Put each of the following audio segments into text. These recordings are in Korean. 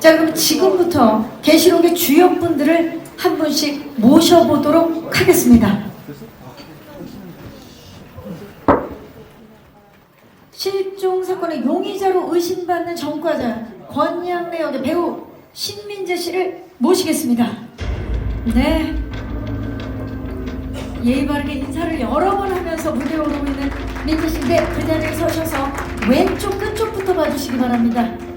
자, 그럼 지금부터 계시록의 주역 분들을 한 분씩 모셔보도록 하겠습니다. 실종 사건의 용의자로 의심받는 전과자 권양래 역의 배우 신민재 씨를 모시겠습니다. 네. 예의 바르게 인사를 여러 번 하면서 무대에 오르고 있는 민재 씨인데 그 자리에 서셔서 왼쪽 끝쪽부터 봐주시기 바랍니다.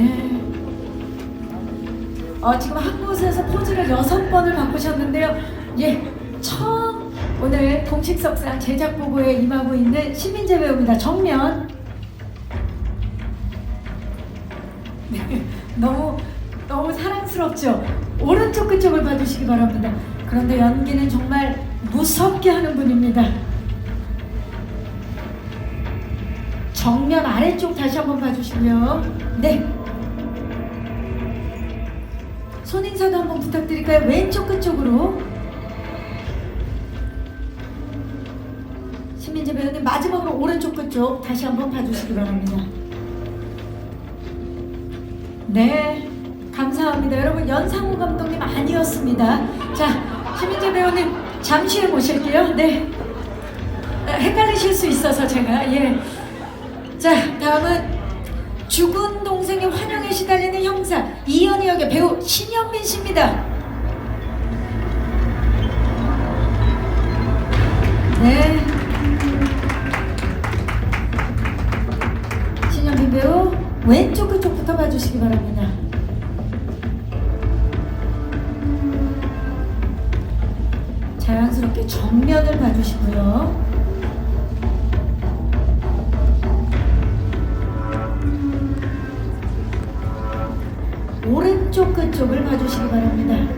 네. 어, 지금 한 곳에서 포즈를 여섯 번을 바꾸셨는데요. 예, 처음 오늘 공식석상 제작 보고에 임하고 있는 신민재 배우입니다. 정면. 네, 너무 너무 사랑스럽죠. 오른쪽 끝쪽을 봐주시기 바랍니다. 그런데 연기는 정말 무섭게 하는 분입니다. 정면 아래쪽 다시 한번 봐주시고요. 네. 손 인사도 한번 부탁드릴까요? 왼쪽 끝쪽으로. 신민재 배우님 마지막으로 오른쪽 끝쪽 다시 한번 봐주시기 바랍니다. 네, 감사합니다. 여러분 연상호 감독님 아니었습니다. 자, 신민재 배우님 잠시 후에 모실게요. 네, 아, 헷갈리실 수 있어서 제가 예. 자, 다음은 죽은 동생의 환영에 시달리는 형사 이현희 역의 배우 신현민 씨입니다. 네. 신현민 배우 왼쪽 그쪽부터 봐주시기 바랍니다. 자연스럽게 정면을 봐주시고요. 오른쪽 끝쪽을 봐주시기 바랍니다.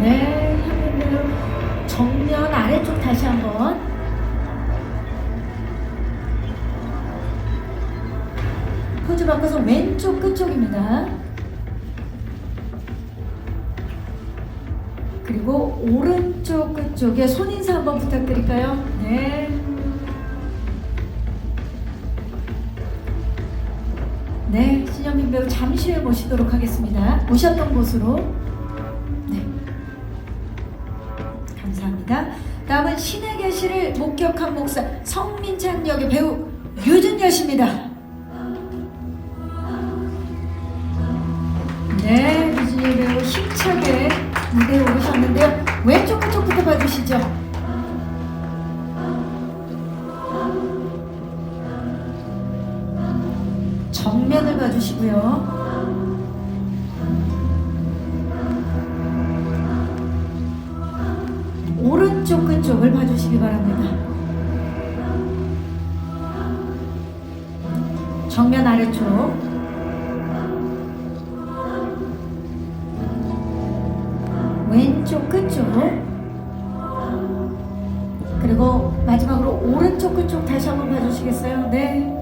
네, 배우 정면 아래쪽 다시 한번. 포즈 바꿔서 왼쪽 끝쪽입니다. 그리고 오른쪽 끝쪽에 손 인사 한번 부탁드릴까요? 네. 네, 신현민 배우 잠시 후에 모시도록 하겠습니다. 모셨던 곳으로. 네. 감사합니다. 다음은 신의 계시를 목격한 목사 성민찬 역의 배우 유준열 씨입니다. 네, 유준열 배우 힘차게 무대에 오르셨는데요. 왼쪽 끝쪽부터 봐주시죠. 봐주시고요. 오른쪽 끝쪽을 봐주시기 바랍니다. 정면 아래쪽. 왼쪽 끝쪽. 그리고 마지막으로 오른쪽 끝쪽 다시 한번 봐주시겠어요? 네.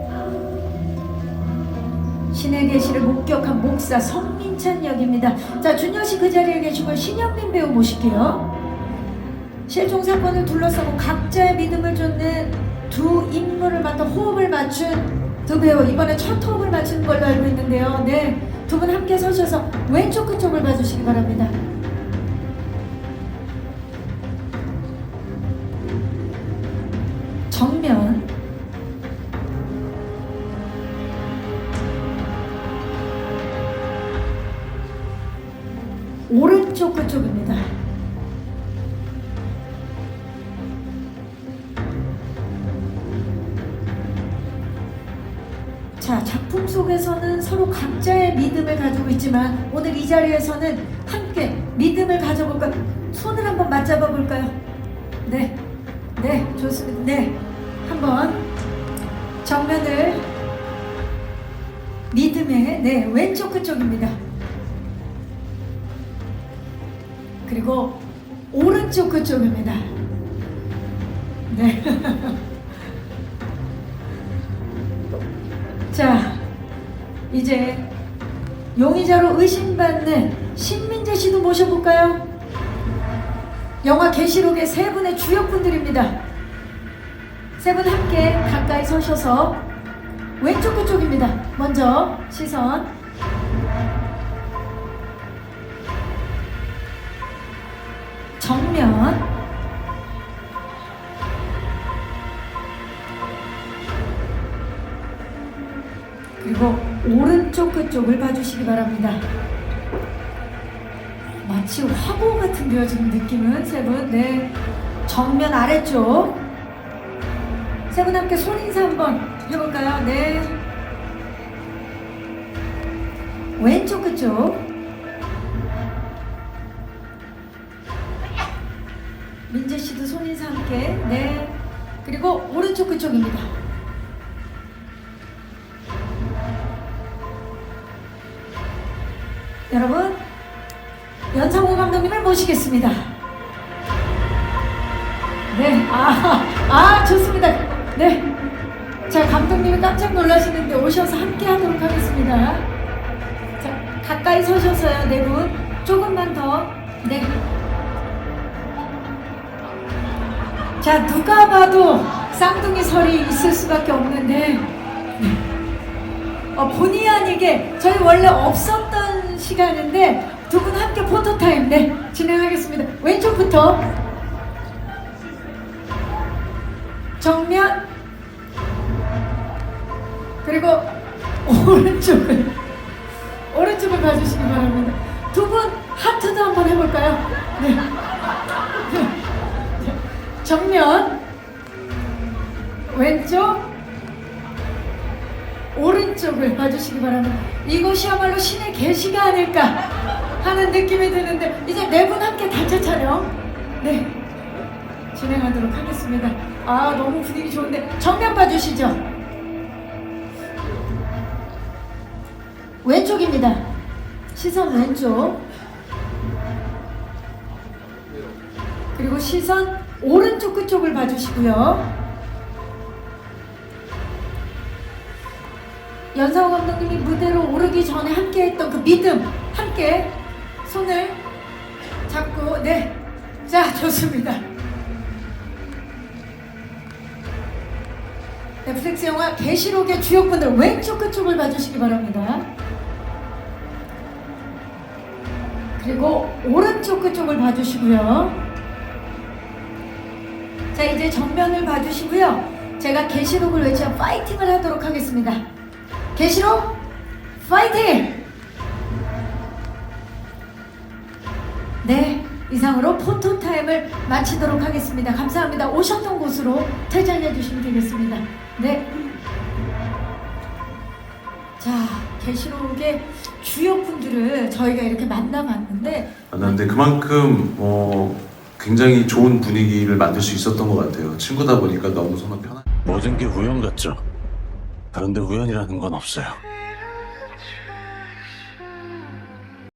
신의 계시를 목격한 목사 성민찬 역입니다. 자, 준영 씨 그 자리에 계시고 신현민 배우 모실게요. 실종 사건을 둘러싸고 각자의 믿음을 쫓는 두 인물을 맡아 호흡을 맞춘 두 배우 이번에 첫 호흡을 맞춘 걸로 알고 있는데요. 네, 두 분 함께 서셔서 왼쪽 끝쪽을 봐주시기 바랍니다. 정면 오른쪽 끝쪽입니다. 자, 작품 속에서는 서로 각자의 믿음을 가지고 있지만 오늘 이 자리에서는 함께 믿음을 가져볼까? 손을 한번 맞잡아 볼까요? 네, 네, 좋습니다. 네, 한번 정면을 믿음의 네 왼쪽 끝쪽입니다. 그리고 오른쪽 끝쪽입니다. 네. 자, 이제 용의자로 의심받는 신민재 씨도 모셔볼까요? 영화 계시록의 세 분의 주역분들입니다. 세 분 함께 가까이 서셔서 왼쪽 그쪽입니다. 먼저 시선. 정면. 그리고 오른쪽 그쪽을 봐주시기 바랍니다. 마치 화보 같은데요, 지금 느낌은 세 분. 네. 정면 아래쪽. 세 분 함께 손인사 한번 해볼까요? 네. 왼쪽 그쪽. 손인사 함께. 네. 그리고 오른쪽 그쪽입니다. 여러분, 연상호 감독님을 모시겠습니다. 네, 아, 아, 좋습니다. 네. 자, 감독님이 깜짝 놀라시는데 오셔서 함께 하도록 하겠습니다. 자, 가까이 서셔서요, 네 분. 조금만 더. 네. 자, 누가 봐도 쌍둥이 설이 있을 수밖에 없는데, 네. 어, 본의 아니게 저희 원래 없었던 시간인데 두 분 함께 포토타임 네 진행하겠습니다. 왼쪽부터 정면 그리고 오른쪽을 오른쪽을 봐주시기 바랍니다. 두 분 하트도 한번 해볼까요? 네. 네. 정면 왼쪽 오른쪽을 봐주시기 바랍니다. 이곳이야말로 신의 계시가 아닐까 하는 느낌이 드는데 이제 네 분 함께 단체 촬영 네 진행하도록 하겠습니다. 아 너무 분위기 좋은데 정면 봐주시죠. 왼쪽입니다. 시선 왼쪽 그리고 시선 오른쪽 끝쪽을 봐주시고요. 연상호 감독님이 무대로 오르기 전에 함께 했던 그 믿음 함께 손을 잡고 네 자 좋습니다. 넷플릭스 영화 계시록의 주역분들 왼쪽 끝쪽을 봐주시기 바랍니다. 그리고 오른쪽 끝쪽을 봐주시고요 자 이제 정면을 봐주시고요 제가 계시록을 외치면 파이팅을 하도록 하겠습니다 계시록 파이팅! 네, 이상으로 포토 타임을 마치도록 하겠습니다. 감사합니다. 오셨던 곳으로 퇴장해 주시면 되겠습니다. 네. 자, 계시록의 주역분들을 저희가 이렇게 만나봤는데 만났는데 그만큼 어, 굉장히 좋은 분위기를 만들 수 있었던 것 같아요. 친구다 보니까 너무 서로 편한. 모든 게 우연 같죠. 그런데 우연이라는 건 없어요.